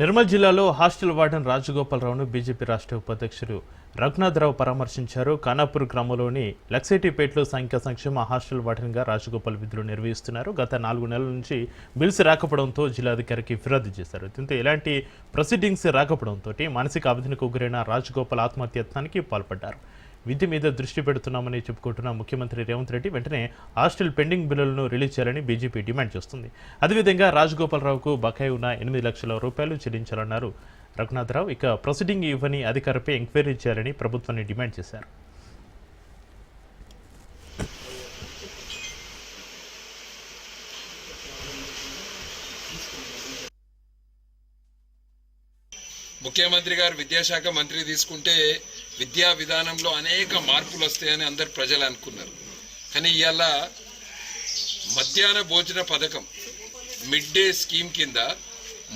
నిర్మల్ జిల్లాలో hostel warden రాజగోపాలరావును BJP రాష్ట్ర ఉపాధ్యక్షుడు రఘునాథరావు పరామర్శించారు. ఖానాపూర్ గ్రామంలోని లక్సేటిపేటలో సంఖ్యా సంక్షేమ హాస్టల్ వార్డెన్గా రాజగోపాల్ విధులు నిర్వహిస్తున్నారు. గత నాలుగు నెలల నుంచి బిల్స్ రాకపోవడంతో జిల్లాధికారికి ఫిర్యాదు చేశారు. దీంతో ఎలాంటి ప్రొసీడింగ్స్ రాకపోవడంతో మానసిక అభివృద్ధికి గురైన రాజగోపాల్ ఆత్మహత్యత్నానికి పాల్పడ్డారు. విద్య మీద దృష్టి పెడుతున్నామని చెప్పుకుంటున్న ముఖ్యమంత్రి రేవంత్ రెడ్డి వెంటనే హాస్టల్ పెండింగ్ బిల్లులను రిలీజ్ చేయాలని బీజేపీ డిమాండ్ చేస్తుంది. అదేవిధంగా రాజగోపాలరావుకు బకాయి ఉన్న ఎనిమిది లక్షల రూపాయలు చెల్లించాలన్నారు రఘునాథరావు. ఇక ప్రొసీడింగ్ ఇవ్వని అధికారిపై ఎంక్వైరీ చేయాలని ప్రభుత్వాన్ని డిమాండ్ చేశారు. ముఖ్యమంత్రి గారు విద్యాశాఖ మంత్రి తీసుకుంటే విద్యా విధానంలో అనేక మార్పులు వస్తాయని అందరు ప్రజలు అనుకున్నారు. కానీ ఇవాళ మధ్యాహ్న భోజన పథకం మిడ్ డే స్కీమ్ కింద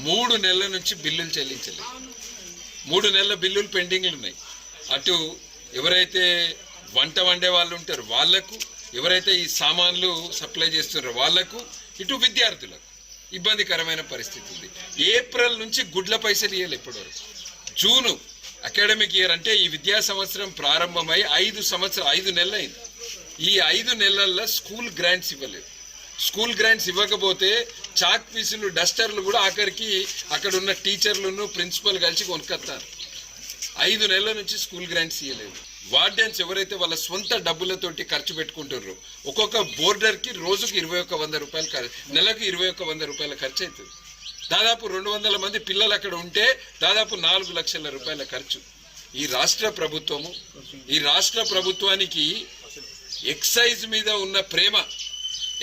మూడు నెలల నుంచి బిల్లులు చెల్లించలేదు. మూడు నెలల బిల్లులు పెండింగ్లు ఉన్నాయి. అటు ఎవరైతే వంట వండే వాళ్ళు ఉంటారో వాళ్ళకు ఎవరైతే ఈ సామాన్లు సప్లై చేస్తున్నారో వాళ్ళకు ఇటు విద్యార్థులకు. ఇబ్బందికరమైన పరిస్థితి ఉంది. ఏప్రిల్ నుంచి గుడ్ల పైసలు ఇవ్వాలి ఇప్పటివరకు. జూను అకాడమిక్ ఇయర్ అంటే ఈ విద్యా సంవత్సరం ప్రారంభమై ఐదు సంవత్సరం ఐదు నెలలైంది. ఈ ఐదు నెలల్లో స్కూల్ గ్రాంట్స్ ఇవ్వలేదు. స్కూల్ గ్రాంట్స్ ఇవ్వకపోతే చాక్ పీసులు డస్టర్లు కూడా ఆఖరికి అక్కడ ఉన్న టీచర్లను ప్రిన్సిపల్ కలిసి కొనుక్కొస్తారు. ఐదు నెలల నుంచి స్కూల్ గ్రాంట్స్ ఇవ్వలేదు వార్డెన్స్ ఎవరైతే వాళ్ళ సొంత డబ్బులతోటి ఖర్చు పెట్టుకుంటారో ఒక్కొక్క బోర్డర్కి రోజుకి ఇరవై ఒక్క వంద రూపాయలు నెలకు ఇరవై ఒక్క వంద రూపాయల ఖర్చు అవుతుంది దాదాపు రెండు వందల మంది పిల్లలు అక్కడ ఉంటే దాదాపు నాలుగు లక్షల రూపాయల ఖర్చు. ఈ రాష్ట్ర ప్రభుత్వము ఈ రాష్ట్ర ప్రభుత్వానికి ఎక్సైజ్ మీద ఉన్న ప్రేమ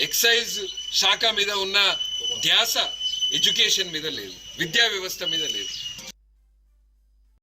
ఎక్సైజ్ శాఖ మీద ఉన్న ధ్యాస ఎడ్యుకేషన్ మీద లేదు. విద్యా వ్యవస్థ మీద లేదు.